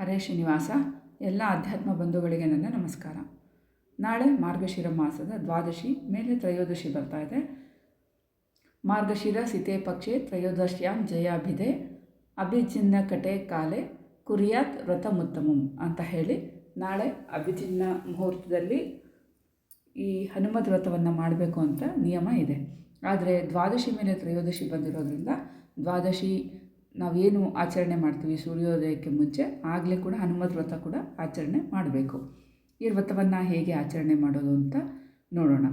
ಹರೇ ಶ್ರೀನಿವಾಸ, ಎಲ್ಲ ಅಧ್ಯಾತ್ಮ ಬಂಧುಗಳಿಗೆ ನನ್ನ ನಮಸ್ಕಾರ. ನಾಳೆ ಮಾರ್ಗಶಿರ ಮಾಸದ ದ್ವಾದಶಿ, ಮೇಲೆ ತ್ರಯೋದಶಿ ಬರ್ತಾ ಇದೆ. ಮಾರ್ಗಶಿರ ಸಿತೆ ಪಕ್ಷೆ ತ್ರಯೋದಶ್ಯಾಂ ಜಯಾಭಿದೆ ಅಭಿಚಿನ್ನ ಕಟೆ ಕಾಲೆ ಕುರಿಯಾತ್ ವ್ರತಮುತ್ತಮಂ ಅಂತ ಹೇಳಿ ನಾಳೆ ಅಭಿಚಿನ್ನ ಮುಹೂರ್ತದಲ್ಲಿ ಈ ಹನುಮದ್ ವ್ರತವನ್ನು ಮಾಡಬೇಕು ಅಂತ ನಿಯಮ ಇದೆ. ಆದರೆ ದ್ವಾದಶಿ ಮೇಲೆ ತ್ರಯೋದಶಿ ಬಂದಿರೋದ್ರಿಂದ ದ್ವಾದಶಿ ನಾವೇನು ಆಚರಣೆ ಮಾಡ್ತೀವಿ ಸೂರ್ಯೋದಯಕ್ಕೆ ಮುಂಚೆ, ಆಗಲೇ ಕೂಡ ಹನುಮತ್ ವ್ರತ ಕೂಡ ಆಚರಣೆ ಮಾಡಬೇಕು. ಈ ವ್ರತವನ್ನು ಹೇಗೆ ಆಚರಣೆ ಮಾಡೋದು ಅಂತ ನೋಡೋಣ.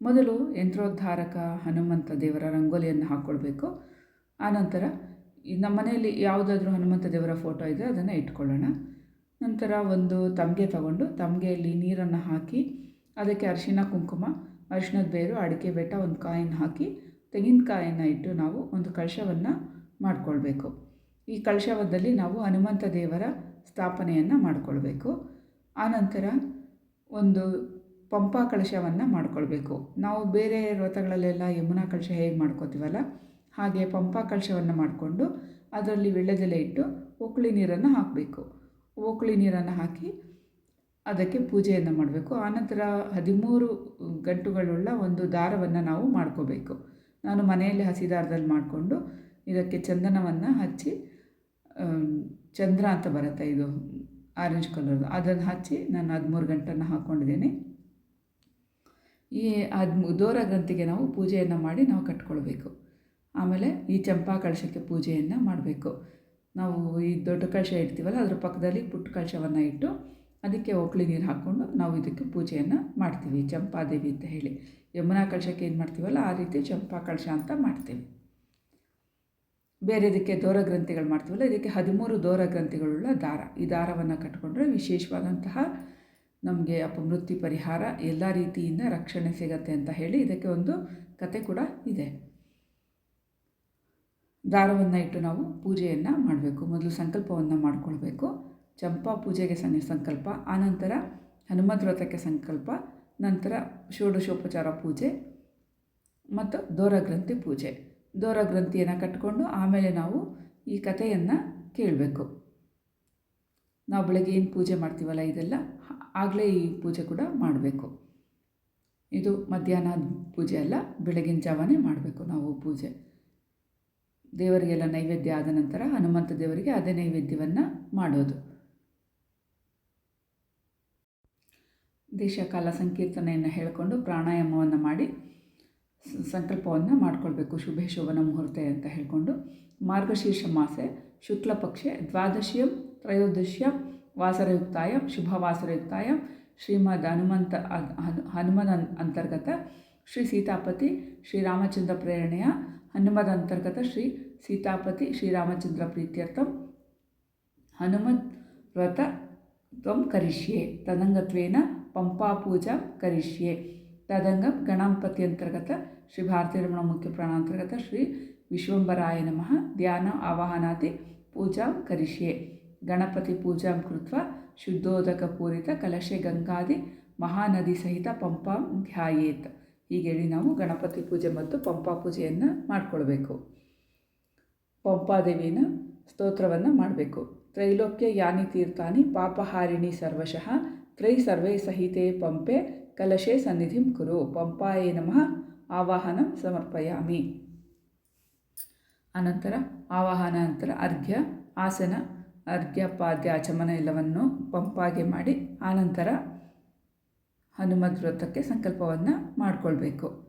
ಮೊದಲು ಯಂತ್ರೋದ್ಧಾರಕ ಹನುಮಂತ ದೇವರ ರಂಗೋಲಿಯನ್ನು ಹಾಕ್ಕೊಳ್ಬೇಕು. ಆನಂತರ ನಮ್ಮ ಮನೆಯಲ್ಲಿ ಯಾವುದಾದ್ರೂ ಹನುಮಂತ ದೇವರ ಫೋಟೋ ಇದೆ, ಅದನ್ನು ಇಟ್ಕೊಳ್ಳೋಣ. ನಂತರ ಒಂದು ತಮಗೆ ತಗೊಂಡು ತಮಗೆಯಲ್ಲಿ ನೀರನ್ನು ಹಾಕಿ, ಅದಕ್ಕೆ ಅರಿಶಿನ ಕುಂಕುಮ ಅರಿಶಿನದ ಬೇರು, ಅಡಿಕೆ ಬೆಟ್ಟ, ಒಂದು ಕಾಯನ್ನು ಹಾಕಿ ತೆಂಗಿನಕಾಯನ್ನು ಇಟ್ಟು ನಾವು ಒಂದು ಕಳಶವನ್ನು ಮಾಡಿಕೊಳ್ಬೇಕು. ಈ ಕಳಶವದಲ್ಲಿ ನಾವು ಹನುಮಂತ ದೇವರ ಸ್ಥಾಪನೆಯನ್ನು ಮಾಡಿಕೊಳ್ಬೇಕು. ಆನಂತರ ಒಂದು ಪಂಪ ಕಳಶವನ್ನು ಮಾಡಿಕೊಳ್ಬೇಕು. ನಾವು ಬೇರೆ ವ್ರತಗಳಲ್ಲೆಲ್ಲ ಯಮುನಾ ಕಳಶ ಹೇಗೆ ಮಾಡ್ಕೋತೀವಲ್ಲ, ಹಾಗೆ ಪಂಪ ಕಳಶವನ್ನು ಮಾಡಿಕೊಂಡು ಅದರಲ್ಲಿ ವಿಳ್ಯದೆಲೆ ಇಟ್ಟು ಒಕ್ಕಳಿ ನೀರನ್ನು ಹಾಕಬೇಕು. ಒಕ್ಕಳಿ ನೀರನ್ನು ಹಾಕಿ ಅದಕ್ಕೆ ಪೂಜೆಯನ್ನು ಮಾಡಬೇಕು. ಆನಂತರ ಹದಿಮೂರು ಗಂಟುಗಳುಳ್ಳ ಒಂದು ದಾರವನ್ನು ನಾವು ಮಾಡ್ಕೋಬೇಕು. ನಾನು ಮನೆಯಲ್ಲಿ ಹಸಿ ದಾರದಲ್ಲಿ ಮಾಡಿಕೊಂಡು ಇದಕ್ಕೆ ಚಂದನವನ್ನು ಹಚ್ಚಿ ಚಂದ್ರ ಅಂತ ಬರುತ್ತೆ ಇದು ಆರೆಂಜ್ ಕಲರ್ದು ಅದನ್ನು ಹಚ್ಚಿ ನಾನು ಹದಿಮೂರು ಗಂಟನ್ನು ಹಾಕ್ಕೊಂಡಿದ್ದೀನಿ ಈ ಹದಿಮೂ, ದೋರ ಗ್ರಂಥಿಗೆ ನಾವು ಪೂಜೆಯನ್ನು ಮಾಡಿ ನಾವು ಕಟ್ಕೊಳ್ಬೇಕು. ಆಮೇಲೆ ಈ ಚಂಪಾ ಕಳಶಕ್ಕೆ ಪೂಜೆಯನ್ನು ಮಾಡಬೇಕು. ನಾವು ಈ ದೊಡ್ಡ ಕಳಶ ಇಡ್ತೀವಲ್ಲ, ಅದ್ರ ಪಕ್ಕದಲ್ಲಿ ಪುಟ್ಟ ಕಳಶವನ್ನು ಇಟ್ಟು ಅದಕ್ಕೆ ಒಕ್ಳಿ ನೀರು ಹಾಕ್ಕೊಂಡು ನಾವು ಇದಕ್ಕೆ ಪೂಜೆಯನ್ನು ಮಾಡ್ತೀವಿ. ಚಂಪಾದೇವಿ ಅಂತ ಹೇಳಿ. ಯಮುನಾ ಕಳಶಕ್ಕೆ ಏನು ಮಾಡ್ತೀವಲ್ಲ, ಆ ರೀತಿ ಚಂಪಾ ಕಳಶ ಅಂತ ಮಾಡ್ತೀವಿ. ಬೇರೆ ಇದಕ್ಕೆ ದೋರ ಗ್ರಂಥಿಗಳು ಮಾಡ್ತೀವಲ್ಲ, ಇದಕ್ಕೆ ಹದಿಮೂರು ದೋರ ಗ್ರಂಥಿಗಳುಳ್ಳ ದಾರ. ಈ ದಾರವನ್ನು ಕಟ್ಕೊಂಡ್ರೆ ವಿಶೇಷವಾದಂತಹ ನಮಗೆ ಅಪಮೃತ್ಯು ಪರಿಹಾರ ಎಲ್ಲ ರೀತಿಯಿಂದ ರಕ್ಷಣೆ ಸಿಗತ್ತೆ ಅಂತ ಹೇಳಿ ಇದಕ್ಕೆ ಒಂದು ಕತೆ ಕೂಡ ಇದೆ. ದಾರವನ್ನು ಇಟ್ಟು ನಾವು ಪೂಜೆಯನ್ನು ಮಾಡಬೇಕು. ಮೊದಲು ಸಂಕಲ್ಪವನ್ನು ಮಾಡಿಕೊಳ್ಬೇಕು. ಚಂಪಾ ಪೂಜೆಗೆ ಸನ್ನಿ ಸಂಕಲ್ಪ ಆನಂತರ ಹನುಮದ್ ಸಂಕಲ್ಪ, ನಂತರ ಷೋಡಶೋಪಚಾರ ಪೂಜೆ ಮತ್ತು ದೋರ ಗ್ರಂಥಿ ಪೂಜೆ. ದೋರ ಗ್ರಂಥಿಯನ್ನು ಕಟ್ಟಿಕೊಂಡು ಆಮೇಲೆ ನಾವು ಈ ಕಥೆಯನ್ನು ಕೇಳಬೇಕು. ನಾವು ಬೆಳಗ್ಗೆ ಏನು ಪೂಜೆ ಮಾಡ್ತೀವಲ್ಲ ಇದೆಲ್ಲ, ಆಗಲೇ ಈ ಪೂಜೆ ಕೂಡ ಮಾಡಬೇಕು. ಇದು ಮಧ್ಯಾಹ್ನ ಪೂಜೆ ಅಲ್ಲ, ಬೆಳಗಿನ ಜಾವನೇ ಮಾಡಬೇಕು ನಾವು ಪೂಜೆ. ದೇವರಿಗೆಲ್ಲ ನೈವೇದ್ಯ ಆದ ನಂತರ ಹನುಮಂತ ದೇವರಿಗೆ ಅದೇ ನೈವೇದ್ಯವನ್ನು ಮಾಡೋದು. ದೇಶಕಾಲ ಸಂಕೀರ್ತನೆಯನ್ನು ಹೇಳಿಕೊಂಡು ಪ್ರಾಣಾಯಾಮವನ್ನು ಮಾಡಿ ಸಂಕಲ್ಪವನ್ನು ಮಾಡಿಕೊಳ್ಬೇಕು ಶುಭೆ ಶೋಭನ ಮುಹೂರ್ತ ಅಂತ ಹೇಳಿಕೊಂಡು ಮಾರ್ಗಶೀರ್ಷ ಮಾಸೆ, ಶುಕ್ಲ ಪಕ್ಷೆ, ದ್ವಾದಶಿಯಂ, ತ್ರಯೋದಶ್ಯಂ, ವಾಸರಯುಕ್ತಾಯಂ, ಶುಭವಾಸರಯುಕ್ತಾಯಂ, ಶ್ರೀಮದ್ ಹನುಮಂತ ಹನುಮನ್ ಅಂತರ್ಗತ ಶ್ರೀ ಸೀತಾಪತಿ ಶ್ರೀರಾಮಚಂದ್ರ ಪ್ರೇರಣೆಯ, ಹನುಮದ ಅಂತರ್ಗತ ಶ್ರೀ ಸೀತಾಪತಿ ಶ್ರೀರಾಮಚಂದ್ರ ಪ್ರೀತ್ಯರ್ಥಂ ಹನುಮತ್ ವ್ರತ ತ್ವಂ ಕರಿಷ್ಯೆ, ತದಂಗತ್ವೇನ ಪಂಪಾಪೂಜಾ ಕರಿಷ್ಯೆ. ತದಂಗಂ ಗಣಪತಿ ಅಂತರ್ಗತ ಶ್ರೀ ಭಾರತೀಯ ರಮಣ ಮುಖ್ಯ ಪ್ರಾಣಾಂತರ್ಗತ ಶ್ರೀ ವಿಶ್ವಂಬರಾಯ ನಮಃ. ಧ್ಯಾನ ಆವಾಹನಾತಿ ಪೂಜಾ ಕರಿಷ್ಯೆ. ಗಣಪತಿ ಪೂಜಾಂ ಕೃತ್ವ ಶುದ್ಧೋದಕ ಪೂರಿತ ಕಲಶೆ ಗಂಗಾದಿ ಮಹಾನದಿ ಸಹಿತ ಪಂಪಾಂ ಧ್ಯಾಯೇತ್. ಹೀಗೇಳಿ ನಾವು ಗಣಪತಿ ಪೂಜೆ ಮತ್ತು ಪಂಪಾ ಪೂಜೆಯನ್ನು ಮಾಡಿಕೊಳ್ಬೇಕು. ಪಂಪಾದೇವಿನ ಸ್ತೋತ್ರವನ್ನು ಮಾಡಬೇಕು. ತ್ರೈಲೋಕ್ಯ ಯಾನಿ ತೀರ್ಥಾನಿ ಪಾಪಹಾರಿಣಿ ಸರ್ವಶಃ ತ್ರೈ ಸರ್ವೇ ಸಹಿತೆ ಪಂಪೆ ಕಲಶೆ ಸನ್ನಿಧಿಂ ಕುರು. ಪಂಪಾಯೇ ನಮಃ. ಆವಾಹನ ಸಮರ್ಪಯಾಮಿ. ಅನಂತರ ಆವಾಹನ ನಂತರ ಅರ್ಘ್ಯ, ಆಸನ ಅರ್ಘ್ಯ ಪಾದ್ಯ ಆಚಮನ ಎಲ್ಲವನ್ನು ಪಂಪಾಗೆ ಮಾಡಿ ಆನಂತರ ಹನುಮದ್ ವ್ರತಕ್ಕೆ ಸಂಕಲ್ಪವನ್ನು ಮಾಡಿಕೊಳ್ಬೇಕು.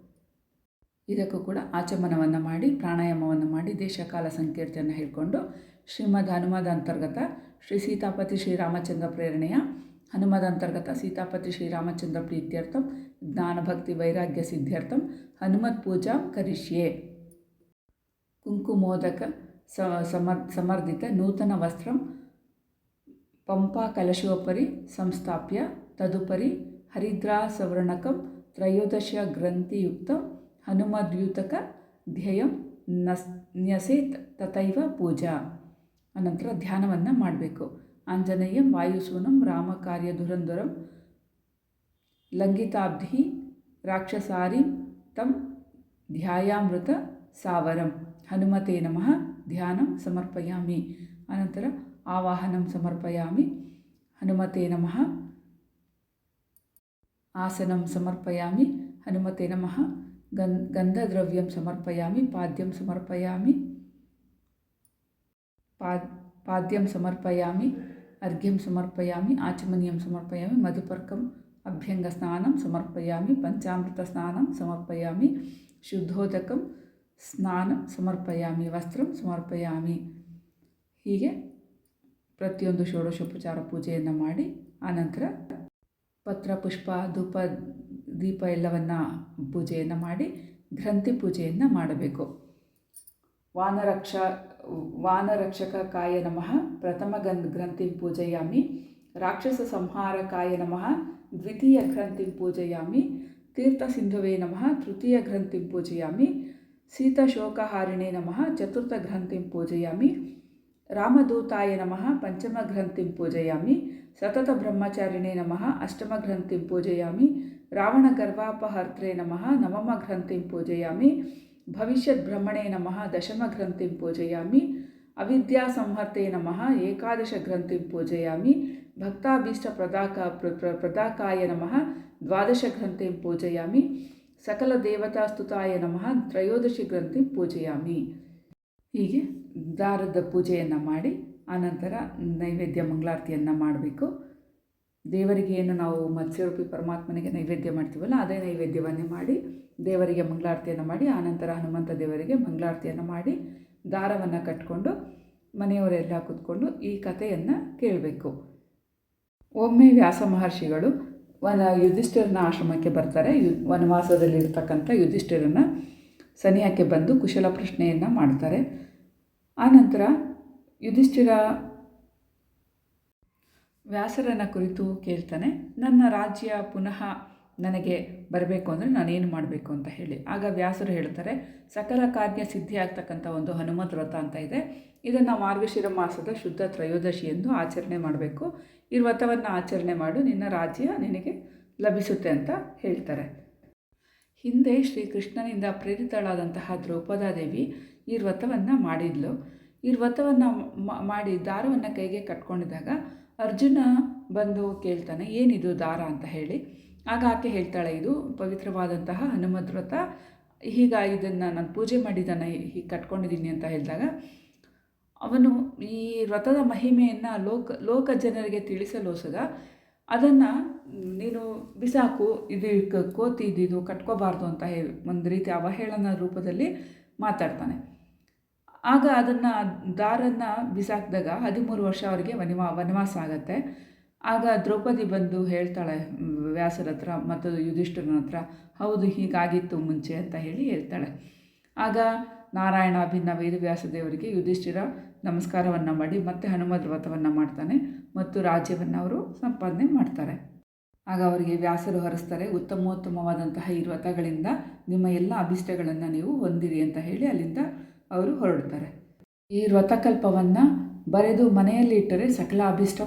ಇದಕ್ಕೂ ಕೂಡ ಆಚಮನವನ್ನು ಮಾಡಿ, ಪ್ರಾಣಾಯಾಮವನ್ನು ಮಾಡಿ, ದೇಶಕಾಲ ಸಂಕೀರ್ತನ ಹೇಳಿಕೊಂಡು ಶ್ರೀಮದ್ ಹನುಮದ ಅಂತರ್ಗತ ಶ್ರೀ ಸೀತಾಪತಿ ಶ್ರೀರಾಮಚಂದ್ರ ಪ್ರೇರಣೆಯ ಹನುಮದ ಅಂತರ್ಗತ ಸೀತಾಪತಿ ಶ್ರೀರಾಮಚಂದ್ರ ಪ್ರೀತ್ಯರ್ಥಂ, ಜ್ಞಾನಭಕ್ತಿ ವೈರಾಗ್ಯ ಸಿದ್ಧ್ಯರ್ಥಂ, ಹನುಮತ್ ಪೂಜಾ ಕರಿಷ್ಯೆ. ಕುಂಕುಮೋದಕ ಸಮರ್, ಸಮರ್ಧಿತ ನೂತನ ವಸ್ತ್ರಂ, ಪಂಪಾ ಕಲಶೋಪರಿ ಸಂಸ್ಥಾಪ್ಯ, ತದುಪರಿ ಹರಿದ್ರಾಸವರ್ಣಕಂ, ತ್ರಯೋದಶ ಗ್ರಂಥಿಯುಕ್ತ ಹನುಮದ್ಯೂತಕ ಧ್ಯೇಯಂ ನಸ್, ನ್ಯಸೇತ್ ತಥೈವ ಪೂಜಾ. ಅನಂತರ ಧ್ಯಾನವನ್ನು ಮಾಡಬೇಕು. ಆಂಜನೇಯಂ ವಾಯುಸೂನಂ ರಾಮಕಾರ್ಯ ಧುರಂಧರಂ ಲಂಘಿತಾಬ್ಧಿ ರಾಕ್ಷಸಾರಿ ತಂ ಧ್ಯಾಯಾಮೃತ ಸಾವರಂ ಹನುಮತೆ ನಮಃ ಧ್ಯಾನ ಸಮರ್ಪಯಾಮಿ ಅನಂತರ ಆವಾಹನಂ ಸಮರ್ಪಯಾಮಿ ಹನುಮತೆ ನಮಃ ಆಸನಂ ಸಮರ್ಪಯಾಮಿ ಹನುಮತೆ ನಮಃ ಗನ್ ಗಂಧದ್ರವ್ಯಂ ಸಮರ್ಪಯಾಮಿ ಪಾದ್ಯಂ ಸಮರ್ಪಯಾಮಿ ಪಾದ್ ಪಾದ್ಯಂ ಸಮರ್ಪಯಾಮಿ ಅರ್ಘ್ಯಂ ಸಮರ್ಪಯಾಮಿ ಆಚಮನೀಯಂ ಸಮರ್ಪಯಾಮಿ ಮಧುಪರ್ಕಂ ಅಭ್ಯಂಗ ಸ್ನಾನಂ ಸಮರ್ಪಯಾಮಿ ಪಂಚಾಮೃತ ಸ್ನಾನಂ ಸಮರ್ಪಯಾಮಿ ಶುದ್ಧೋದಕಂ ಸ್ನಾನಂ ಸಮರ್ಪಯಾಮಿ ವಸ್ತ್ರಂ ಸಮರ್ಪಯಾಮಿ ಹೀಗೆ ಪ್ರತಿಯೊಂದು ಷೋಡಶೋಪಚಾರ ಪೂಜೆಯನ್ನು ಮಾಡಿ, ಆನಂತರ ಪತ್ರ, ಪುಷ್ಪ, ಧೂಪ, ದೀಪ ಎಲ್ಲವನ್ನು ಪೂಜೆಯನ್ನು ಮಾಡಿ, ಗ್ರಂಥಿ ಪೂಜೆಯನ್ನು ಮಾಡಬೇಕು. ವಾನರಕ್ಷ ವಾನರಕ್ಷಕಾಯ ನಮಃ ಪ್ರಥಮ ಗನ್ ಗ್ರಂಥಿಂ ಪೂಜಯಾಮಿ ರಾಕ್ಷಸ ಸಂಹಾರಕಾಯ ನಮಃ ದ್ವಿತೀಯ ಗ್ರಂಥಿಂ ಪೂಜಯಾಮಿ ತೀರ್ಥಸಿಂಧುವೇ ನಮಃ ತೃತೀಯ ಗ್ರಂಥಿಂ ಪೂಜಯಾಮಿ ಶೀತಶೋಕಹಾರಿಣೇ ನಮಃ ಚತುರ್ಥ ಗ್ರಂಥಿಂ ಪೂಜಯಾಮಿ ರಾಮದೂತಾಯ ನಮಃ ಪಂಚಮ ಗ್ರಂಥಿಂ ಪೂಜಯಾಮಿ ಸತತ ಬ್ರಹ್ಮಚಾರಿಣೇ ನಮಃ ಅಷ್ಟಮ ಗ್ರಂಥಿಂ ಪೂಜಯಾಮಿ ರಾವಣ ಗರ್ವಾಪಹರ್ತ್ರೇ ನಮಃ ನವಮ ಗ್ರಂಥಿಂ ಬ್ರಹ್ಮಣೇ ನಮಃ ದಶಮ ಗ್ರಂಥಿಂ ಪೂಜಯಾಮಿ, ಅವಿದ್ಯಾ ಸಂಹರ್ತೆ ನಮಃ ಏಕಾದಶ ಗ್ರಂಥಿಂ ಪೂಜಯಾಮಿ, ಭಕ್ತಾಭೀಷ್ಟ ಪ್ರದಾಕ ಪ್ರದಾಕಾಯ ನಮಃ ದ್ವಾದಶ ಗ್ರಂಥಿಂ ಪೂಜಯಾಮಿ, ಸಕಲ ದೇವತಾಸ್ತುತಾಯ ನಮಃ ತ್ರಯೋದಶಿ ಗ್ರಂಥಿ ಪೂಜಯಾಮಿ. ಹೀಗೆ ದಾರದ ಪೂಜೆಯನ್ನು ಮಾಡಿ, ಆನಂತರ ನೈವೇದ್ಯ ಮಂಗಳಾರತಿಯನ್ನು ಮಾಡಬೇಕು. ದೇವರಿಗೆ ಏನು ನಾವು ಮತ್ಸ್ಯರೂಪಿ ಪರಮಾತ್ಮನಿಗೆ ನೈವೇದ್ಯ ಮಾಡ್ತೀವಲ್ಲ, ಅದೇ ನೈವೇದ್ಯವನ್ನೇ ಮಾಡಿ ದೇವರಿಗೆ ಮಂಗಳಾರತಿಯನ್ನು ಮಾಡಿ ಆನಂತರ ಹನುಮಂತ ದೇವರಿಗೆ ಮಂಗಳಾರತಿಯನ್ನು ಮಾಡಿ ದಾರವನ್ನು ಕಟ್ಕೊಂಡು ಮನೆಯವರೆಲ್ಲ ಕೂತ್ಕೊಂಡು ಈ ಕಥೆಯನ್ನು ಕೇಳಬೇಕು. ಒಮ್ಮೆ ವ್ಯಾಸ ಮಹರ್ಷಿಗಳು ವನ ಯುಧಿಷ್ಠಿರನ ಆಶ್ರಮಕ್ಕೆ ಬರ್ತಾರೆ. ಯು ವನವಾಸದಲ್ಲಿರ್ತಕ್ಕಂಥ ಯುಧಿಷ್ಠಿರನ ಸನಿಹಕ್ಕೆ ಬಂದು ಕುಶಲ ಪ್ರಶ್ನೆಯನ್ನು ಮಾಡ್ತಾರೆ. ಆನಂತರ ಯುಧಿಷ್ಠಿರ ವ್ಯಾಸರನ ಕುರಿತು ಕೇಳ್ತಾನೆ. ನನ್ನ ರಾಜ್ಯ ಪುನಃ ನನಗೆ ಬರಬೇಕು ಅಂದರೆ ನಾನೇನು ಮಾಡಬೇಕು ಅಂತ ಹೇಳಿ. ಆಗ ವ್ಯಾಸರು ಹೇಳ್ತಾರೆ, ಸಕಲ ಕಾರ್ಯ ಸಿದ್ಧಿ ಆಗ್ತಕ್ಕಂಥ ಒಂದು ಹನುಮತ್ ವ್ರತ ಅಂತ ಇದೆ. ಇದನ್ನು ಮಾರ್ಗಶಿರ ಮಾಸದ ಶುದ್ಧ ತ್ರಯೋದಶಿ ಎಂದು ಆಚರಣೆ ಮಾಡಬೇಕು. ಈ ವ್ರತವನ್ನು ಆಚರಣೆ ಮಾಡು. ನಿನ್ನ ರಾಜ್ಯ ನಿನಗೆ ಲಭಿಸುತ್ತೆ ಅಂತ ಹೇಳ್ತಾರೆ. ಹಿಂದೆ ಶ್ರೀಕೃಷ್ಣನಿಂದ ಪ್ರೇರಿತಳಾದಂತಹ ದ್ರೌಪದಾದೇವಿ ಈ ವ್ರತವನ್ನು ಮಾಡಿದ್ಲು. ಈ ವ್ರತವನ್ನು ಮಾಡಿ ದಾರವನ್ನು ಕೈಗೆ ಕಟ್ಕೊಂಡಿದ್ದಾಗ ಅರ್ಜುನ ಬಂದು ಕೇಳ್ತಾನೆ, ಏನಿದು ದಾರ? ಅಂತ ಹೇಳಿ. ಆಗ ಆಕೆ ಹೇಳ್ತಾಳೆ ಇದು, ಪವಿತ್ರವಾದಂತಹ ಹನುಮದ್ ವ್ರತ ಈಗ ಇದನ್ನು ನಾನು ಪೂಜೆ ಮಾಡಿದ್ದಾನೆ ಹೀಗೆ ಕಟ್ಕೊಂಡಿದ್ದೀನಿ ಅಂತ ಹೇಳಿದಾಗ, ಅವನು ಈ ವ್ರತದ ಮಹಿಮೆಯನ್ನು ಲೋಕ ಲೋಕ ಜನರಿಗೆ ತಿಳಿಸಲೋಸಗ ಅದನ್ನು ನೀನು ಬಿಸಾಕು, ಇದು ಕೋತಿ ಇದು ಕಟ್ಕೋಬಾರ್ದು ಅಂತ ಹೇಳಿ ಒಂದು ರೀತಿ ಅವಹೇಳನ ರೂಪದಲ್ಲಿ ಮಾತಾಡ್ತಾನೆ. ಆಗ ಅದನ್ನು ದಾರನ್ನು ಬಿಸಾಕಿದಾಗ ಹದಿಮೂರು ವರ್ಷ ಅವರಿಗೆ ವನಿವಾ ವನವಾಸ ಆಗತ್ತೆ. ಆಗ ದ್ರೌಪದಿ ಬಂದು ಹೇಳ್ತಾಳೆ, ವ್ಯಾಸರ ಹತ್ರ ಮತ್ತು ಯುಧಿಷ್ಠರನ ಹತ್ರ, ಹೌದು, ಹೀಗಾಗಿತ್ತು ಮುಂಚೆ ಅಂತ ಹೇಳಿ ಹೇಳ್ತಾಳೆ. ಆಗ ನಾರಾಯಣ ಭಿನ್ನ ವೇದವ್ಯಾಸ ದೇವರಿಗೆ ಯುಧಿಷ್ಠಿರ ನಮಸ್ಕಾರವನ್ನು ಮಾಡಿ ಮತ್ತೆ ಹನುಮದ್ ವ್ರತವನ್ನು ಮಾಡ್ತಾನೆ ಮತ್ತು ರಾಜ್ಯವನ್ನು ಅವರು ಸಂಪಾದನೆ ಮಾಡ್ತಾರೆ. ಆಗ ಅವರಿಗೆ ವ್ಯಾಸರು ಹರಿಸ್ತಾರೆ, ಉತ್ತಮೋತ್ತಮವಾದಂತಹ ಈ ವ್ರತಗಳಿಂದ ನಿಮ್ಮ ಎಲ್ಲ ಅಭಿಷ್ಟಗಳನ್ನು ನೀವು ಹೊಂದಿರಿ ಅಂತ ಹೇಳಿ ಅಲ್ಲಿಂದ ಅವರು ಹೊರಡ್ತಾರೆ. ಈ ವ್ರತಕಲ್ಪವನ್ನು ಬರೆದು ಮನೆಯಲ್ಲಿ ಇಟ್ಟರೆ ಸಕಲ ಅಭಿಷ್ಟ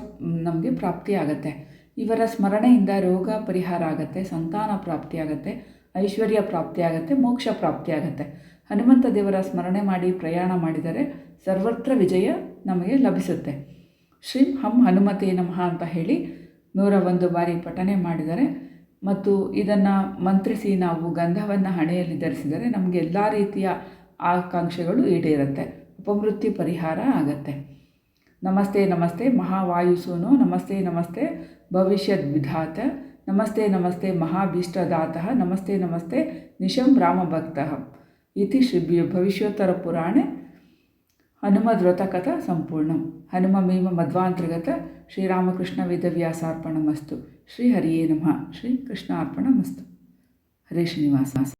ನಮಗೆ ಪ್ರಾಪ್ತಿಯಾಗತ್ತೆ ಇವರ ಸ್ಮರಣೆಯಿಂದ ರೋಗ ಪರಿಹಾರ ಆಗುತ್ತೆ, ಸಂತಾನ ಪ್ರಾಪ್ತಿಯಾಗತ್ತೆ ಐಶ್ವರ್ಯ ಪ್ರಾಪ್ತಿಯಾಗತ್ತೆ ಮೋಕ್ಷ ಪ್ರಾಪ್ತಿಯಾಗತ್ತೆ ಹನುಮಂತ ದೇವರ ಸ್ಮರಣೆ ಮಾಡಿ ಪ್ರಯಾಣ ಮಾಡಿದರೆ ಸರ್ವತ್ರ ವಿಜಯ ನಮಗೆ ಲಭಿಸುತ್ತೆ. ಶ್ರೀ ಹಂ ಹನುಮತೆ ನಮಃ ಅಂತ ಹೇಳಿ ನೂರ ಒಂದು ಬಾರಿ ಪಠನೆ ಮಾಡಿದರೆ ಮತ್ತು ಇದನ್ನು ಮಂತ್ರಿಸಿ ನಾವು ಗಂಧವನ್ನು ಹಣೆಯಲ್ಲಿ ಧರಿಸಿದರೆ ನಮಗೆ ಎಲ್ಲ ರೀತಿಯ ಆಕಾಂಕ್ಷೆಗಳು ಈಡೇರುತ್ತೆ. ಉಪಮೃತ್ಯು ಪರಿಹಾರ ಆಗತ್ತೆ. ನಮಸ್ತೆ ನಮಸ್ತೆ, ಮಹಾವಾಯುಸೂನು. ನಮಸ್ತೆ ನಮಸ್ತೆ, ಭವಿಷ್ಯದ್ ವಿಧಾತ. ನಮಸ್ತೆ ನಮಸ್ತೆ, ಮಹಾಭೀಷ್ಟದಾತಃ. ನಮಸ್ತೆ ನಮಸ್ತೆ, ನಿಶಂ ರಾಮಭಕ್ತಃ. ಇತಿ ಶ್ರೀ ಭವಿಷ್ಯೋತ್ತರ ಪುರಾಣೆ. ಹನುಮದ್ವ್ರತಕಥ ಸಂಪೂರ್ಣ. ಹನುಮಮೇವ ಮಧ್ವಾಂತರ್ಗತ ಶ್ರೀರಾಮಕೃಷ್ಣ ವೇದವ್ಯಾಸಾರ್ಪಣಮಸ್ತು ಶ್ರೀ ಹರಿಯೇ ನಮಃ. ಶ್ರೀ ಕೃಷ್ಣಾರ್ಪಣಮಸ್ತು ಹರೇ ಶ್ರೀನಿವಾಸ.